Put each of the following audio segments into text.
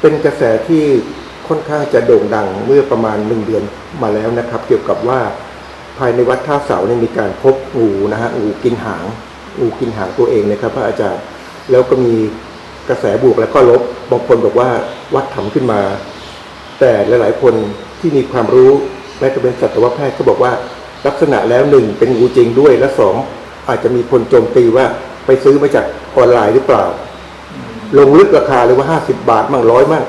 เป็นกระแสที่ค่อนข้างจะโด่งดังเมื่อประมาณหนึ่งเดือนมาแล้วนะครับ เกี่ยวกับว่าภายในวัดท่าเสาเนี่ยมีการพบงูนะฮะงูกินหางงูกินหางตัวเองนะครับพระอาจารย์แล้วก็มีกระแสบวกแล้วก็ลบบางคนบอกว่าวัดทำขึ้นมา แต่หลาย ๆ คนที่มีความรู้แม้จะเป็นสัตวแพทย์ก็บอกว่าลักษณะแล้วหนึ่งเป็นงูจริงด้วยและสองอาจจะมีคนโจมตีว่าไปซื้อมาจากออนไลน์หรือเปล่า ลงลึกราคาเลยว่าห้าสิบาทมั่งร้อยมั่ง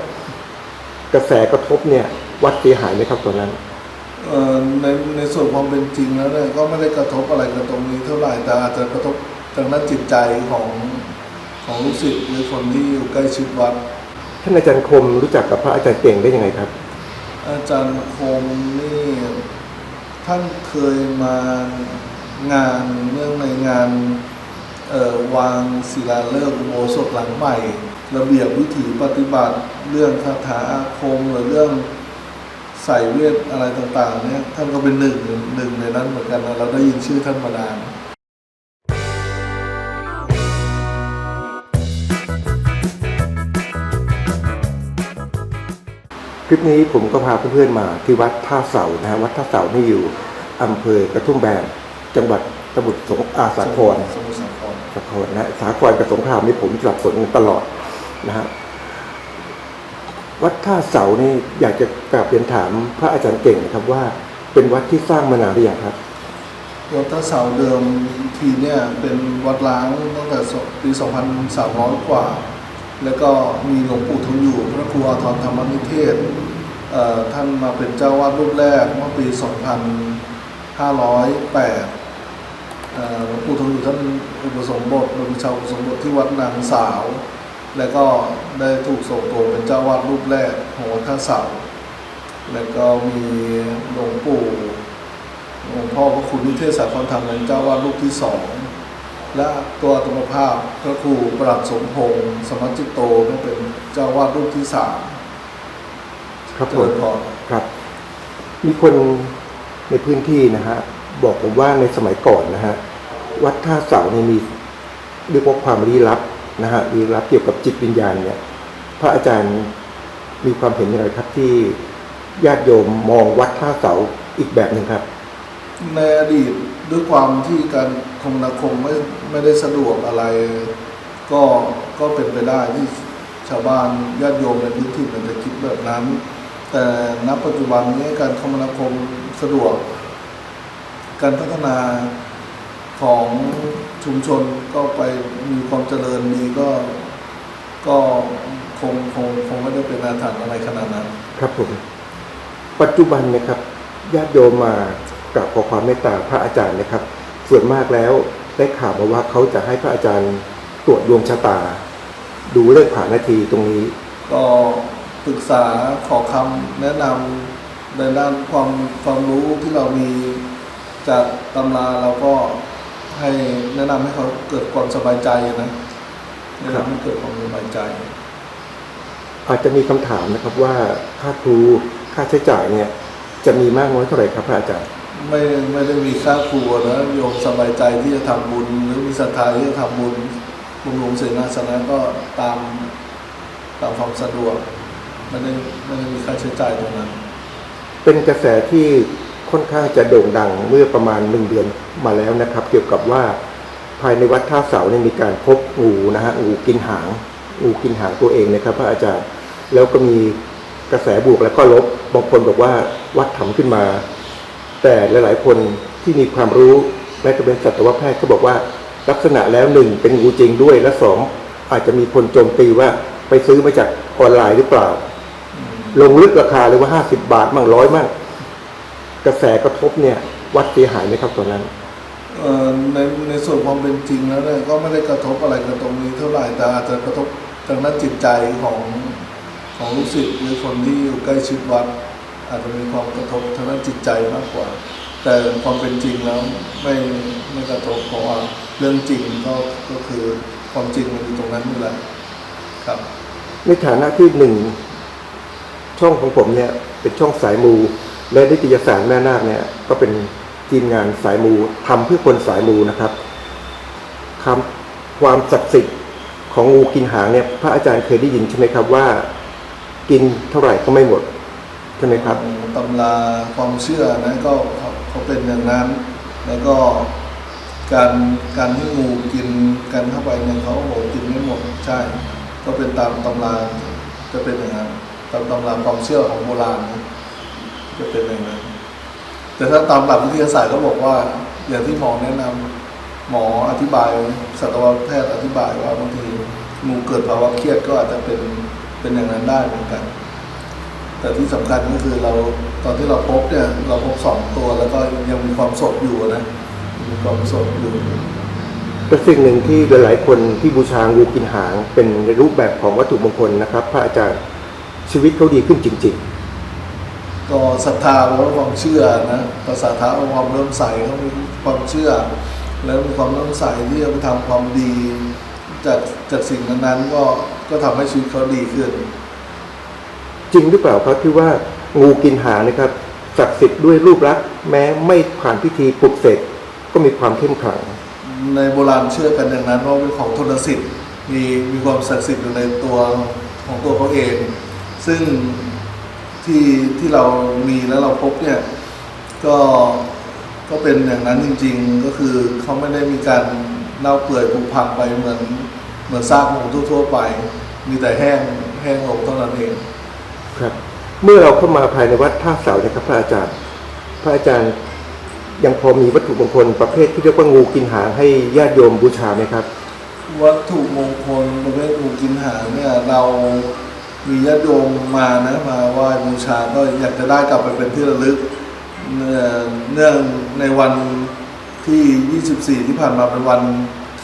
กระแสกระทบเนี่ย วัดเสียหายไหมครับตอนนั้นเอ่อในในส่วนความเป็นจริงแล้วเนี่ยก็ไม่ได้กระทบอะไรกับตรงนี้เท่าไหร่แต่อาจจะกระทบทางด้านจิตใจของของลูกศิษย์หรือคนที่อยู่ใกล้ชิดวัด ท่านอาจารย์คมรู้จักกับพระอาจารย์เก่งได้ยังไงครับ อาจารย์คมนี่ท่านเคยมางานเรื่องในงานเอ่อ วางศิลาฤกษ์อุโบสถหลังใหม่ ระเบียบวิถีปฏิบัติเรื่องคาถาอาคมหรือเรื่องใส่เวทอะไรต่างๆเนี่ยท่านก็เป็นหนึ่งหนึ่งในนั้นเหมือนกันนะเราได้ยินชื่อท่านมานานคลิปนี้ผมก็พาเพื่อนๆมาที่วัดท่าเสานะฮะวัดท่าเสานี่อยู่อำเภอกระทุ่มแบนจังหวัดสมุทรสงอาสาครสมุทรสาคร สาครนะสาครกับสงครามนี่ผมสับสนตลอดนะฮะวัดท่าเสานี่อยากจะกราบเรียนถามพระอาจารย์เก่งนะครับว่า เป็นวัดที่สร้างมานานหรือยังครับวัดท่าเสาเดิมทีเนี่ยเป็นวัดล้างตั้งแต่ปี 2300 กว่า แล้วก็มีหลวงปู่ทองอยู่พระครูอาทรธรรมนิเทศเท่านมาเป็นเจ้าวาดรูปแรกเมื่อปี 2508เอ่อหลวงปู่ทองอยู่ท่าน อุปสมบทบรมชาวอุปสมบทที่วัดนางสาว แล้วก็ได้ถูกส่งตัวเป็นเจ้าวาดรูปแรกของวัดท่าเสาแล้วก็มีหลวงปู่หลวงพ่อพระคุณนิเทศสาครธรรมเป็นเจ้าวาดรูปที่สองและตัวอัตมภาพพระครูประหลัดสมพงษ์สมัจจิโตนี่เป็นเจ้าวาดรูปที่สามครับเจผริมญพรครับมีคนในพื้นที่นะฮะบอกผมว่าในสมัยก่อนนะฮะ วัดท่าเสาเนี่ยมีเรียกว่าความลี้ลับนะฮะลี้ลับเกี่ยวกับจิตวิญญาณเนี่ย พระอาจารย์มีความเห็นอย่างไรครับที่ญาติโยมมองวัดท่าเสาอีกแบบหนึ่งครับ ในอดีตด้วยความที่การคมนาคมไม่ไม่ได้สะดวกอะไร ก็ก็เป็นไปได้ที่ชาวบ้านญาติโยมในพื้นที่มันจะคิดแบบนั้น แต่ณปัจจุบันนี้การคมนาคมสะดวก การพัฒนา ของชุมชนก็ไปมีความเจริญมีก็ก็คงคงคงไม่ได้เป็นอาถรรพ์อะไรขนาดนั้น ครับผมปัจจุบันเนะครับญาติโยมมากราบขอความเมตตาพระอาจารย์นะครับ ส่วนมากแล้วได้ข่าวมาว่าเขาจะให้พระอาจารย์ตรวจดวงชะตา ดูเลขผ่านนาทีตรงนี้ ก็ปรึกษาขอคำแนะนำในด้านความความรู้ที่เรามีจากตำราเราก็ ให้แนะนำให้เขาเกิดความสบายใจนะแนะนำให้เกิดความสบายใจ อาจจะมีคำถามนะครับว่าค่าครูค่าใช้จ่ายเนี่ย จะมีมากน้อยเท่าไหร่ครับพระอาจารย์ไม่ไม่ได้มีค่าครัวนะโยมสบายใจที่จะทำบุญ หรือมีศรัทธาที่จะทำบุญบุญหลวงเสนาสนะก็ตามตามความสะดวกไม่ได้ไม่ได้มีค่าใช้จ่ายตรงนั้น เป็นกระแสที่ ค่อนข้างจะโด่งดังเมื่อประมาณหนึ่งเดือนมาแล้วนะครับ เกี่ยวกับว่าภายในวัดท่าเสาเนี่ยมีการพบงูนะฮะงูกินหางงูกินหางตัวเองนะครับ พระอาจารย์แล้วก็มีกระแสบวกแล้วก็ลบบางคนบอกว่าวัดทำขึ้นมา แต่หลาย ๆ คนที่มีความรู้แม้จะเป็นสัตวแพทย์ก็บอกว่าลักษณะแล้วหนึ่งเป็นงูจริงด้วยและสองอาจจะมีคนโจมตีว่าไปซื้อมาจากออนไลน์หรือเปล่า ลงลึกราคาเลยว่าห้าสิบาทมั่งร้อยมั่ง กระแสกระทบเนี่ย วัดเสียหายไหมครับตอนนั้นเอ่อในในส่วนความเป็นจริงแล้วเนี่ยก็ไม่ได้กระทบอะไรกับตรงนี้เท่าไหร่แต่อาจจะกระทบทางด้านจิตใจของของลูกศิษย์หรือคนที่อยู่ใกล้ชิดวัด อาจจะมีความกระทบทางด้านจิตใจมากกว่า แต่ความเป็นจริงแล้วไม่ไม่กระทบเพราะว่าเรื่องจริงก็ก็คือความจริงมันอยู่ตรงนั้นอยู่แล้วครับ ในฐานะที่หนึ่งช่องของผมเนี่ยเป็นช่องสายมู และนิตยสารแม่นาคเนี่ยก็เป็นทีมงานสายมูทำเพื่อคนสายมูนะครับคำความศักดิ์สิทธิ์ของงูกินหางเนี่ยพระอาจารย์เคยได้ยินใช่ไหมครับว่า กินเท่าไหร่ก็ไม่หมดใช่ไหมครับตำราความเชื่อนะก็เขาเป็นอย่างนั้น แล้วก็การการที่งูกินกันเข้าไปเนี่ยเขาบอกกินไม่หมดใช่ ก็เป็นตามตำราจะเป็นอย่างนั้นตามตำราความเชื่อของโบราณนะ จะเป็นอย่างนั้นแต่ถ้าตามหลักวิทยาศาสตร์ก็บอกว่า อย่างที่หมอแนะนำหมออธิบายสัตวแพทย์อธิบายว่าบางทีงูเกิดภาวะเครียดก็อาจจะเป็นเป็นอย่างนั้นได้เหมือนกัน แต่ที่สำคัญก็คือเราตอนที่เราพบเนี่ย เราพบสองตัวแล้วก็ยังมีความสดอยู่นะมีความสดอยู่เป็สิ่งหนึ่งที่หลาย ๆ คนที่บูชางูกินหางเป็นในรูปแบบของวัตถุมงคลนะครับ พระอาจารย์ชีวิตเขาดีขึ้นจริง ก็ศรัทธาเพราะความเชื่อนะภาษาท้าความเริ่อมใสเขามีความเชื่อ แล้วมีความเริ่อมใสที่จะไปทำความดี จากจากสิ่งนั้นๆก็ก็ทำให้ชีวิตเขาดีขึ้นๆจริงหรือเปล่าครับที่ว่างูกินหางนะครับศักดิ์สิทธิ์ด้วยรูปลักษณ์แม้ไม่ผ่านพิธีปลุกเสกก็มีความเข้มขลัง ในโบราณเชื่อกันอย่างนั้นว่าเป็นของทนสิทธิ์มีมีความศักดิ์สิทธิ์อยู่ในตัวของตัวเขาเอง ซึ่ง ที่ที่เรามีแล้วเราพบเนี่ย ก็ก็เป็นอย่างนั้นจริง ๆ ก็คือเขาไม่ได้มีการเน่าเปื่อยผุพังไปเหมือนเหมือนซากหมูทั่วๆไป มีแต่แห้งแห้งลงเท่านั้นเองครับ เมื่อเราเข้ามาภายในวัดท่าเสานะครับ พระอาจารย์ พระอาจารย์ยังพอมีวัตถุมงคลประเภทที่เรียกว่างูกินหางให้ญาติโยมบูชาไหมครับ วัตถุมงคลประเภทงูกินหางเนี่ยเรา มีญาติโยมมานะมาไหว้บูชาก็อยากจะได้กลับไปเป็นที่ระลึก เนื่องในวันที่ 24 ที่ผ่านมาเป็นวัน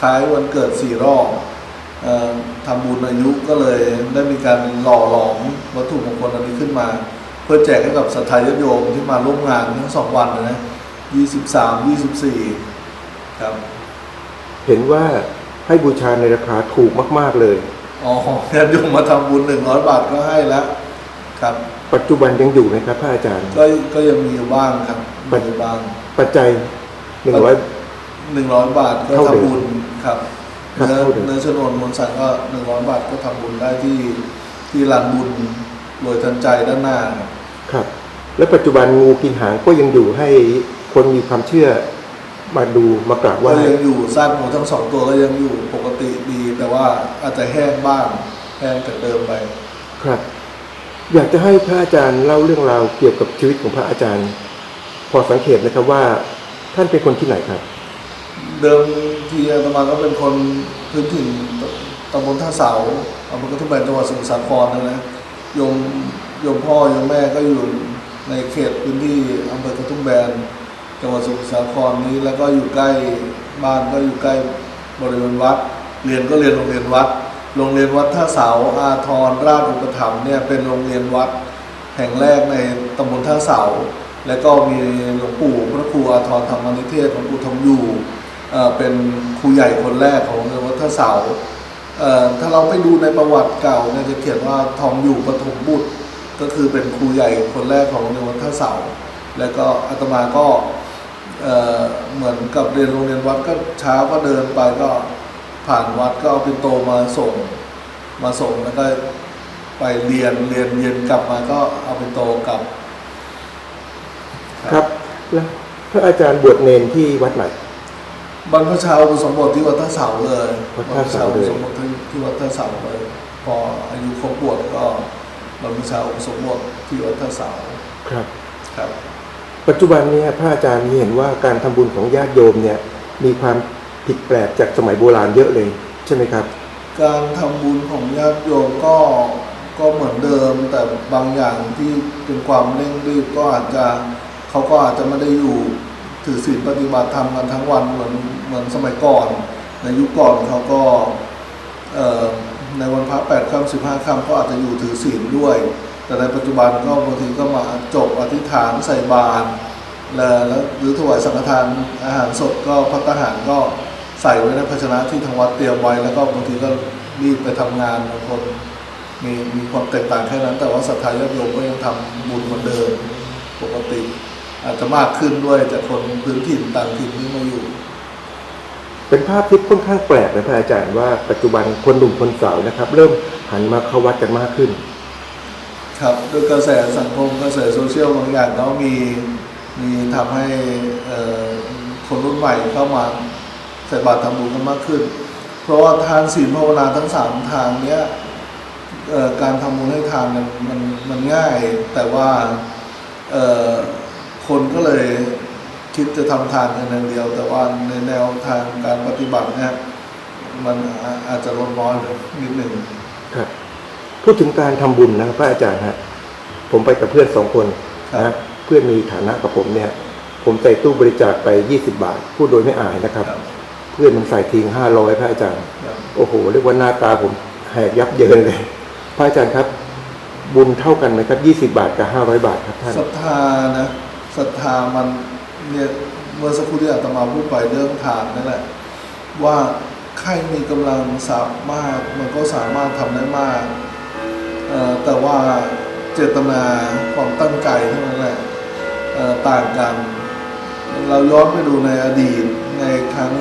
คล้ายวันเกิดสี่รอบเอ่อทำบุญอายุก็เลยได้มีการหล่อหลอมวัตถุมงคลอันนี้ขึ้นมา เพื่อแจกให้กับศรัทธาญาติโยมที่มาร่วมงานทั้งสองวันเลยนะ23 24 ครับ เห็นว่าให้บูชาในราคาถูกมาก ๆเลย อ๋อญาติโยมมาทำบุญหนึ่งร้อยบาทก็ให้แล้วครับ ปัจจุบันยังอยู่ไหมครับพระอาจารย์ ก็ก็ยังมีอยู่บ้างครับมีอยู่บ้าง ปัจจัยหนึ่งร้อยหนึ่งร้อยบาทก็เท่าเดิมทำบุญครับครับเนื้อเท่าเดิมเนื้อชนวนมวลสันก็หนึ่งร้อยบาทก็ทำบุญได้ที่ที่ลานบุญรวยทันใจด้านหน้าครับครับ และปัจจุบันงูกินหางก็ยังอยู่ให้คนมีความเชื่อมาดูมากราบไหก็ว้ยังอยู่ซากหมูทั้งสองตัวก็ยังอยู่ปกติดี แต่ว่าอาจจะแห้งบ้างแห้งจากเดิมไป ครับ อยากจะให้พระอาจารย์เล่าเรื่องราวเกี่ยวกับชีวิตของพระอาจารย์ พอสังเกตนะครับว่าท่านเป็นคนที่ไหนครับ เดิมทีอาตมาก็เป็นคนพื้นถิ่นตตำบลท่าเสาอำเภอกระทุ่มแบนจังหวัดสมุทรสาครนะนะโยมโยมพ่อโยมแม่ก็อยู่ในเขตพื้นที่อำเภอกระทุ่มแบนจังหวัดสมุทรสาครนี้ แล้วก็อยู่ใกล้บ้านก็อยู่ใกล้บริเวณวัด เรียนก็เรียนโรงเรียนวัด โรงเรียนวัดท่าเสาอาทรราชอุปถัมภ์เนี่ยเป็นโรงเรียนวัดแห่งแรกในตำบลท่าเสา และก็มีหลวงปู่พระครูอาทรธรรมนิเทศหลวงปู่ทองอยู่เป็นครูใหญ่คนแรกของโรงเรียนวัดท่าเสาถ้าเราไปดูในประวัติเก่าเนี่ยจะเขียนว่าทองอยู่ปฐมบุตร ก็คือเป็นครูใหญ่คนแรกของโรงเรียนวัดท่าเสา แล้วก็อาตมาก็เเหมือนกับเรียนโรงเรียนวัดก็เช้าก็เดินไปก็ ผ่านวัดก็เอาปินโตมาส่งมาส่งแล้วก็ไปเรียนเรียนเย็นกลับมาก็เอาปินโตกลับ ครับแล้วพระอาจารย์บวชเนนที่วัดไหนบรรพชาอุปสมบทที่วัดท่าเสาเลยวัดท่าเสาเลยบรรพชอุปสมบทที่ที่วัดท่าเสาเลย พออายุครบบวชก็บรรพชาอุปสมบทที่วัดท่าเสาครับครับ ปัจจุบันเนี้พระอาจารย์เห็นว่าการทำบุญของญาติโยมเนี่ยมีความ ผิดแปลกจากสมัยโบราณเยอะเลยใช่ไหมครับ การทำบุญของญาติโยมก็ก็เหมือนเดิม แต่บางอย่างที่เป็นความเร่งรีบก็อาจจะเขาก็อาจจะไม่ได้อยู่ถือศีลปฏิบัติธรรมกันทั้งวันเหมือนเหมือนสมัยก่อน ในยุคก่อนเขาก็ในวันพระแปดค่ำสิบห้าค่ำก็อาจจะอยู่ถือศีลด้วย แต่ในปัจจุบันก็บางทีก็มาจบอธิษฐานใส่บาตรแล้วหรือถวายสังฆทานอาหารสดก็พัตหารก็ ใส่ไว้ในภาชนะที่ทางวัดเตรียมไว้แล้วก็บางทีก็รีบไปทำงานบางคนมีมีความแตกต่างแค่นั้น แต่ว่าศรัทธาญาติโยมก็ยังทำบุญเหมือนเดิมปกติ อาจจะมากขึ้นด้วยจากคนพื้นถิ่นต่างถิ่นที่มาอยู่ เป็นภาพที่ค่อนข้างแปลกนะพระอาจารย์ว่าปัจจุบันคนหนุ่มคนสาวนะครับ เริ่มหันมาเข้าวัดกันมากขึ้น ครับด้วยกระแสสังคมกระแสโซเชียลบางอย่างก็มีมีทำให้เอ่อคนรุ่นใหม่เข้ามา ใส่บาตรทำบุญกันมากขึ้น เพราะว่าทานศีลภาวนาทั้งสามทางเนี้ยเอ่อการทำบุญให้ทานมันมันมันง่าย แต่ว่าเอ่อคนก็เลยคิดจะทำทานกันอย่างเดียว แต่ว่าในแนวทางการปฏิบัติเนี่ยมันอาอาจจะลดน้อยลงนิดหนึ่งครับพูดถึงการทำบุญนะพระอาจารย์ฮะผมไปกับเพื่อนสองคนครันะบเพื่อนมีฐานะกับผมเนี่ย ผมใส่ตู้บริจาคไป 20 บาท พูดโดยไม่อายนะครับครับเพื่อนมันใส่ทิ้ง500พระอาจารย์ครับโอ้โหเรียกว่าหน้าตาผมแหกยับเยินเลย พระอาจารย์ครับ บุญเท่ากันไหมครับ20บาทกับ500บาทครับท่านศรัทธานะศรัทธามันเนี่ยเมื่อสักครู่ที่อาตมาพูดไปเรื่องทานนั่นแหละว่าใครมีกำลังสามารถมันก็สามารถทำได้มากเอ่อแต่ว่าเจตนาความตั้งใจเท่านั้นแหละเอ่อต่างกัน เราย้อนไปดูในอดีตในครั้ง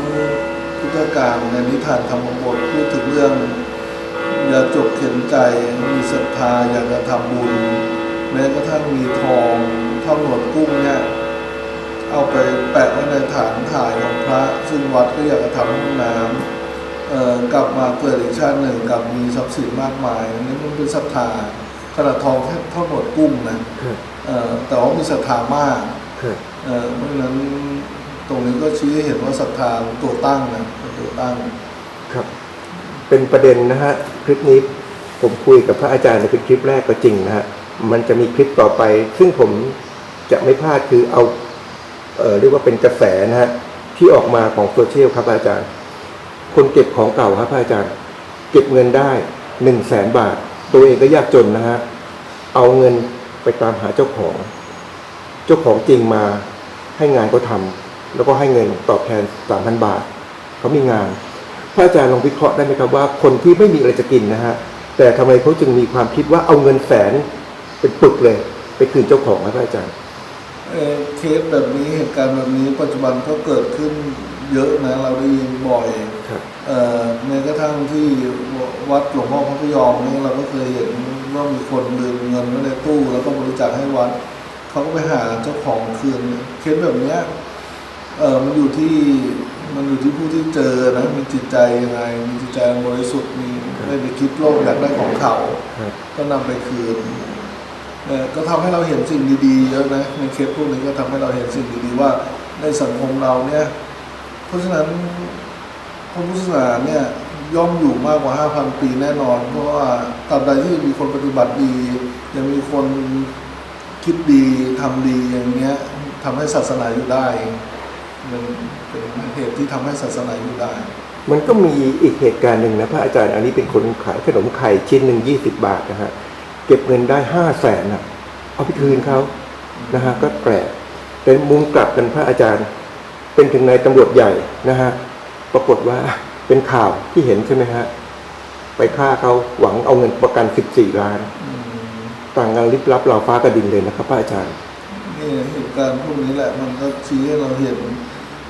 พุทธกาลในนิทานธรรมบทพูดถึงเรื่อง อย่าจบเข็นใจมีศรัทธาอยากจะทำบุญ แม้กระทั่งมีทองเท่าหนวดกุ้งเนี่ยเอาไปแปะไว้ในฐานถ่ายของพระ ซึ่งวัดก็อยากจะทำห้องน้ำเอ่อกลับมาเกิดอีกชาติหนึ่งกับมีทรัพย์สินมากมายอันนี้มันเป็นศรัทธาขนาดทองแค่เท่าหนวดกุ้งนะครับเอ่อแต่ว่ามีศรัทธามากครับ เอ่อเพราะฉะนั้นตรงนี้ก็ชี้ให้เห็นว่าศรัทธาตัวตั้งนะตัวตั้งครับ เป็นประเด็นนะฮะคลิปนี้ผมคุยกับพระอาจารย์ในคลิปแรกก็จริงนะฮะมันจะมีคลิปต่อไป ซึ่งผมจะไม่พลาดคือเอาเออเรียกว่าเป็นกระแสนะฮะที่ออกมาของโซเชียลครับอาจารย์ คนเก็บของเก่าครับอาจารย์ เก็บเงินได้หนึ่งแสนบาท ตัวเองก็ยากจนนะฮะเอาเงินไปตามหาเจ้าของ เจ้าของจริงมา ให้งานเขาทำแล้วก็ให้เงินตอบแทนสามพันบาท เขามีงาน พระอาจารย์ลองวิเคราะห์ได้ไหมครับว่าคนที่ไม่มีอะไรจะกินนะฮะ แต่ทำไมเขาจึงมีความคิดว่าเอาเงินแสนเป็นปึกเลย ไปคืนเจ้าของครับพระอาจารย์เอ่อเคสแบบนี้เหตุการณ์แบบนี้ปัจจุบันก็เกิดขึ้นเยอะนะเราได้ยินบ่อยครับเอ่อแม้กระทั่งที่วัดหลวงพ่อพระพยอมนี่เราก็เคยเห็นว่ามีคนลืมเงินไว้ในตู้ แล้วก็บริจาคให้วัด เขาก็ไปหาเจ้าของคืนเคสแบบเนี้ยเออมันอยู่ที่มันอยู่ที่ผู้ที่เจอนะมีจิตใจยังไง มีจิตใจบริสุทธิ์มีไม่ไปคิดโลภอยากได้ของเขาครับก็นำไปคืนเอ่อก็ทำให้เราเห็นสิ่งดีๆเยอะนะในเคสพวกนี้ก็ทำให้เราเห็นสิ่งดีๆว่าในสังคมเราเนี่ย เพราะฉะนั้นพระพุทธศาสนาเนี่ยย่อมอยู่มากกว่า 5,000 ปีแน่นอน เพราะว่าตราบใดที่มีคนปฏิบัติดียังมีคน คิดดีทำดีอย่างเนี้ยทำให้ศาสนาอยู่ได้ มันเป็นเหตุที่ทำให้ศาสนาอยู่ได้ มันก็มีอีกเหตุการณ์หนึ่งนะพระอาจารย์อันนี้เป็นคนขายขนมไข่ชิ้นหนึ่งยี่สิบาทนะฮะเก็บเงินได้ห้าแสนนะเอาไปคืนเขานะฮะก็แปลกแต่มุมกลับกันพระอาจารย์ เป็นถึงนายตำรวจใหญ่นะฮะปรากฏว่าเป็นข่าวที่เห็นใช่ไหมฮะไปฆ่าเขาหวังเอาเงินประกันสิบสี่ล้าน ต่างกันลิบลับเราฟ้ากับดินเลยนะครับพระอาจารย์ นี่เหตุการณ์พวกนี้แหละมันก็ชี้ให้เราเห็น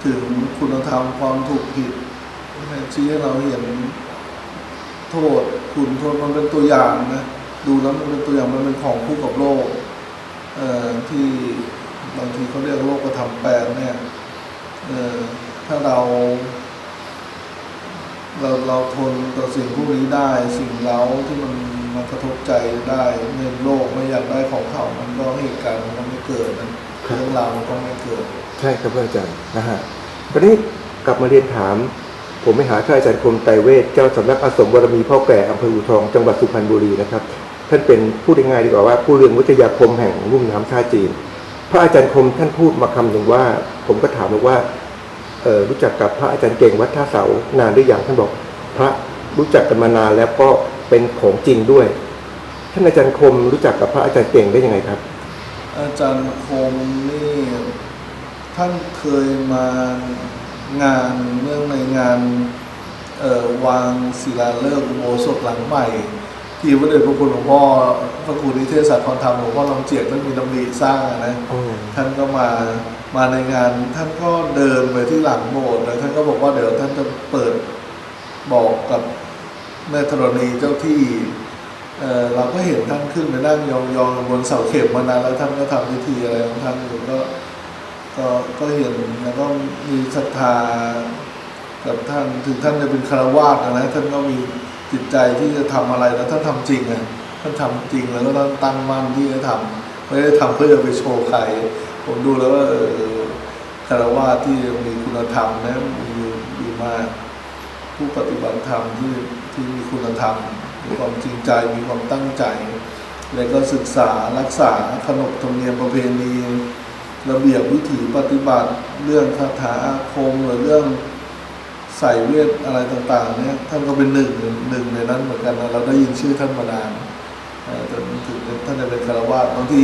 ถึงคุณธรรมความถูกผิดชี้ให้เราเห็นโทษคุณโทษมันเป็นตัวอย่างนะดูแล้วมันเป็นตัวอย่างมันเป็นของคู่กับโลกเอ่อที่บางทีเขาเรียกโลกกระทำแปลเนี่ยเอ่อถ้าเราเราเราทนต่อสิ่งพวกนี้ได้สิ่งเล้าที่มัน มันกระทบใจได้ในโลกไม่อยากได้ของเขา มันก็เหตุการณ์มันก็ไม่เกิดนะเรื่องราวมันก็ไม่เกิด ใช่ครับพระอาจารย์นะฮะตอนนี้กลับมาเรียนถาม ผมไปหาท่านอาจารย์คมไตรเวทเจ้าสำนักอาสมบารมีพ่อแก่อำเภออูทองจังหวัดสุพรรณบุรีนะครับ ท่านเป็นผู้ได้ง่ายดีกว่าว่าผู้เรืองวิทยาคมแห่งรุ่มน้ำท่าจีน พระอาจารย์คมท่านพูดมาคำหนึ่งว่า ผมก็ถามบอกว่าเออรู้จักกับพระอาจารย์เก่งวัดท่าเสานานหรือยังท่านบอก พระรู้จักกันมานานแล้วก็ เป็นของจริงด้วย ท่านอาจารย์คมรู้จักกับพระอาจารย์เก่งได้ยังไงครับ อาจารย์คมนี่ท่านเคยมางานเรื่องในงานวางศิลาฤกษ์โบสถหลังใหม่ ที่พระเดชพระคุณหลวงพ่อพระครูนิเทศศาสตร์พรธรรมหลวงพ่อลองเจียกท่านมีดำริสร้างนะท่านก็มามาในงานท่านก็เดินไปที่หลังโบสถ์แล้วท่านก็บอกว่าเดี๋ยวท่านจะเปิดบอกกับ แม่ธรณีเจ้าที่เเราก็เห็นท่านขึ้นไปนั่งยองๆบนเสาเข็มมานานแล้วท่านก็ทำพิธีอะไรของท่านอยู่ก็ก็ก็เห็นแล้วก็มีศรัทธากับท่านถึงท่านจะเป็นคารวาสนะท่านก็มีจิตใจที่จะทำอะไรแล้วท่านทำจริงอะท่านทำจริงแล้วก็ท่านตั้งมั่นที่จะทำไม่ได้ทำเพื่อจะไปโชว์ใคร ผมดูแล้วว่าเออคารวาสที่มีคุณธรรมนะมีดีมากผู้ปฏิบัติธรรมที่ ที่มีคุณธรรม มีความจริงใจ มีความตั้งใจ แล้วก็ศึกษารักษาขนบธรรมเนียมประเพณี ระเบียบวิถีปฏิบัติเรื่องคาถาอาคมหรือเรื่องใส่เวทอะไรต่างๆเนี่ยท่านก็เป็นหนึ่งหนึ่งในนั้นเหมือนกันนะเราได้ยินชื่อท่านมานานเอ่อจนถึงท่านจะเป็นคารวะบางที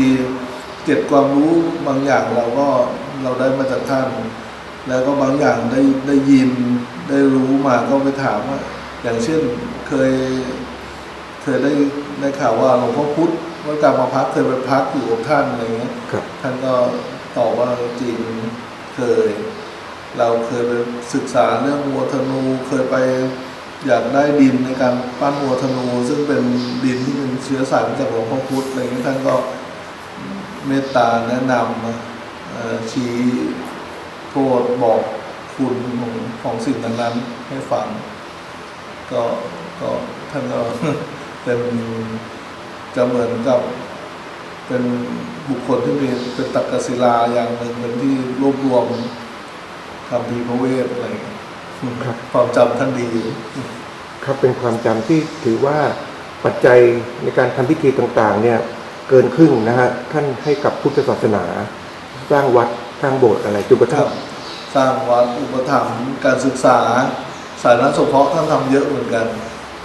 เก็บความรู้บางอย่างเราก็เราได้มาจากท่าน แล้วก็บางอย่างได้ได้ยินได้รู้มาก็ไปถามว่า อย่างเช่นเคยเคยได้ได้ข่าวว่าหลวงพ่อพุธวัดกลางมาพักเคยไปพักอยู่กับท่านอะไรเงี้ยครับท่านก็ตอบว่าจริงเคย เราเคยไปศึกษาเรื่องวัวธนูเคยไปอยากได้ดินในการปั้นวัวธนู ซึ่งเป็นดินที่เป็นเชื้อสายมาจากหลวงพ่อพุธอะไรเงี้ยท่านก็เมตตาแนะนำมาเอ่อชี้โทษบอกคุณของของสิ่งนั้นๆให้ฟัง ก็ก็ท่านก็เป็นจะเหมือนกับเป็นบุคคลที่มีเป็นตักกศิลาอย่างหนึ่งเป็นที่รวบรวมคำพีร์พระเวทอะไรอย่างเงี้ยครับความจำท่านดี ครับเป็นความจำที่ถือว่าปัจจัยในการทำพิธีต่างๆ เนี่ยเกินครึ่งนะฮะท่านให้กับพุทธศาสนา สร้างวัดสร้างโบสถ์อะไรจนกระคทั่รังบสร้างวัดอุปถัมภ์การศึกษา สายนักสงเคราะห์ท่านทำเยอะเหมือนกัน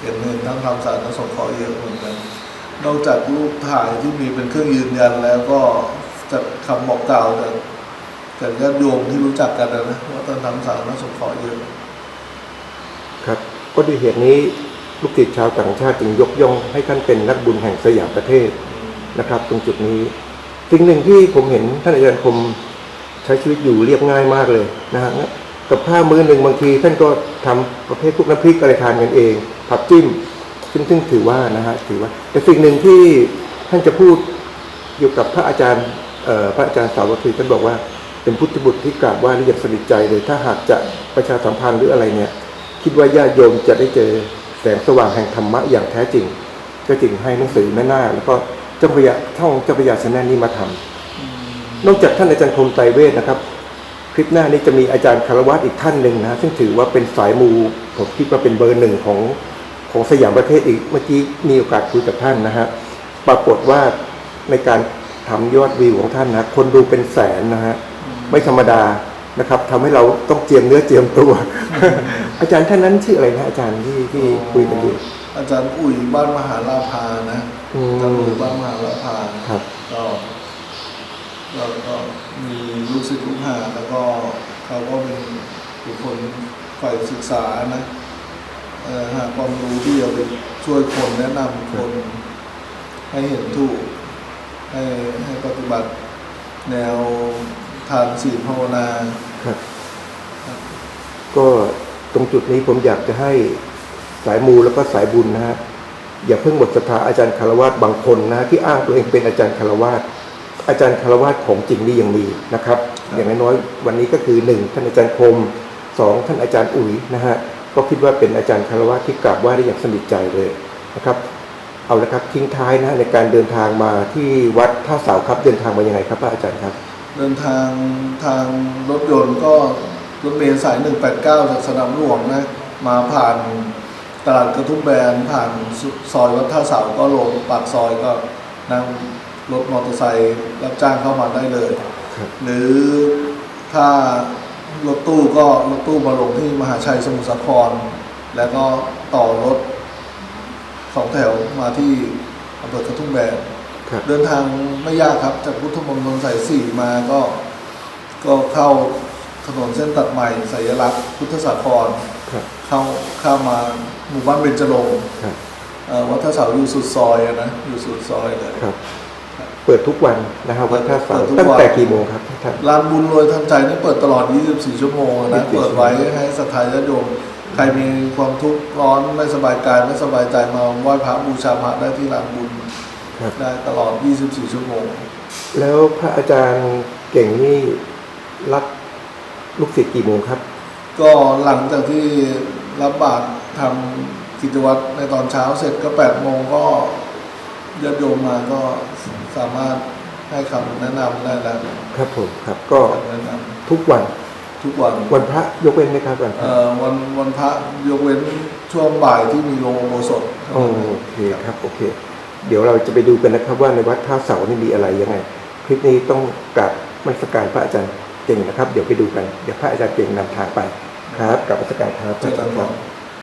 เห็นเห็นท่านทำสายนักสงเคราะห์เยอะเหมือนกัน นอกจากรูปถ่ายที่มีเป็นเครื่องยืนยันแล้วก็จากคำบอกกล่าวจากจากญาติโยมที่รู้จักกันนะว่าท่านทำสายนักสงเคราะห์เยอะครับก็ด้วยเหตุนี้ลูกศิษย์ชาวต่างชาติจึงยกย่องให้ท่านเป็นนักบุญแห่งสยามประเทศนะครับ ตรงจุดนี้สิ่งหนึ่งที่ผมเห็นท่านอาจารย์คมใช้ชีวิตอยู่เรียบง่ายมากเลยนะฮะ กับข้าวมื้อหนึ่งบางที ท่านก็ทำประเภทพวกน้ำพริกอะไรทานกันเองผักจิ้มซึ่งซึ่งถือว่านะฮะถือว่า แต่สิ่งหนึ่งที่ท่านจะพูดเกี่ยวกับพระอาจารย์พระอาจารย์สาวคือท่านบอกว่าเป็นพุทธบุตรที่กราบไหว้และยังสนิทใจเลยถ้าหากจะประชาสัมพันธ์หรืออะไรเนี่ยคิดว่าญาติโยมจะได้เจอแสงสว่างแห่งธรรมะอย่างแท้จริง ก็จึงให้หนังสือแม่นาแล้วก็เจ้าพระยาท่องเจ้าพระยาชนะนี้มาทำนอกจากท่านอาจารย์คมไตรเวทนะครับ ลิปหน้านี้จะมีอาจารย์คารวัตอีกท่านหนึ่งนะ ซึ่งถือว่าเป็นสายมูผมคิดว่าเป็นเบอร์หนึ่งของของสยามประเทศอีกเมื่อกี้มีโอกาสคุยกับท่านนะฮะปรากฏว่าในการทำยอดวิวของท่านนะคนดูเป็นแสนนะฮะไม่ธรรมดานะครับทำให้เราต้องเจียมเนื้อเจียมตัว อาจารย์ท่านนั้นชื่ออะไรนะอาจารย์ที่ที่คุยกันอยู่อาจารย์อุ๋ยบ้านมหาลาภานะอืมอาจารย์อุ๋ยบ้านมหาลาภาครับก็ ก็ก็มีลูกศิษย์ลูกหาแล้วก็เขาก็เป็นบุคคลฝ่ายศึกษานะเอ่อหาความรู้ที่จะไปช่วยคนแนะนำคน ให้เห็นถูกให้ให้ปฏิบัติแนวทานศีลภาวนาครับก็ตรงจุดนี้ผมอยากจะให้สายมูแล้วก็สายบุญนะฮะอย่าเพิ่งหมดศรัทธาอาจารย์คารวาสบางคนนะที่อ้างตัวเองเป็นอาจารย์คารวาส อาจารย์คารวาสของจริงนี่ยังมีนะครับ อย่างน้อยๆวันนี้ก็คือหนึ่งท่านอาจารย์คมสองท่านอาจารย์อุ๋ยนะฮะก็คิดว่าเป็นอาจารย์คารวาสที่กราบไหว้ได้อย่างสนิทใจเลยนะครับ เอาละครับทิ้งท้ายนะในการเดินทางมาที่วัดท่าเสาครับเดินทางมายังไงครับพระอาจารย์ครับ เดินทางทางรถยนต์ก็รถเมล์สาย 189 จากสนามหลวงนะมาผ่านตลาดกระทุ่มแบนผ่านซอยวัดท่าเสาก็ลงปากซอยก็นั่ง รถมอเตอร์ไซค์รับจ้างเข้ามาได้เลยครับหรือถ้ารถตู้ก็รถตู้มาลงที่มหาชัยสมุทรสาคร แล้วก็ต่อรถสองแถวมาที่อำเภอกระทุ่มแบนครับเดินทางไม่ยากครับ จากพุทธมณฑลสายสี่มาก็ ก็เข้าถนนเส้นตัดใหม่สายลักษณ์พุทธสาครครับเข้าเข้ามาหมู่บ้านเบญจรงค์ครับเอ่อวัดท่าเสาอยู่สุดซอยอะนะอยู่สุดซอยเลยครับ เปิดทุกวันนะครับวัดท่าเสาเปิดทุกวันตั้งแต่กี่โมงครับท่านลานบุญรวยทันใจนี่เปิดตลอด 24 ชั่วโมงนะ24เปิดไว้ให้ศรัทธาญาติโยมใครมีความทุกข์ร้อนไม่สบายกายไม่สบายใจมาไหว้พระบูชาพระได้ที่ลานบุญครับได้ตลอด 24 ชั่วโมง แล้วพระอาจารย์เก่งนี่รับลูกศิษย์กี่โมงครับ ก็หลังจากที่รับบาตรทำกิจวัตรในตอนเช้าเสร็จก็8โมงก็ญาติโยมมาก็ สามารถให้คำแนะนำได้แล้วครับผมครับก็คำแนะนทุกวันำทุกวันวันพระยกเว้นไหมครับวันพระเอ่อวันวันพระยกเว้นช่วงบ่ายที่มีโรงอุโบสถโอเคครับโอเค เดี๋ยวเราจะไปดูกันนะครับว่าในวัดท่าเสานี่มีอะไรยังไง คลิปนี้ต้องกราบมันสการพระอาจารย์เก่งนะครับ เดี๋ยวไปดูกันเดี๋ยวพระอาจารย์เก่งนำทางไปครับกราบนมัสการครับพเจระออากัจานรย์คครัรับบ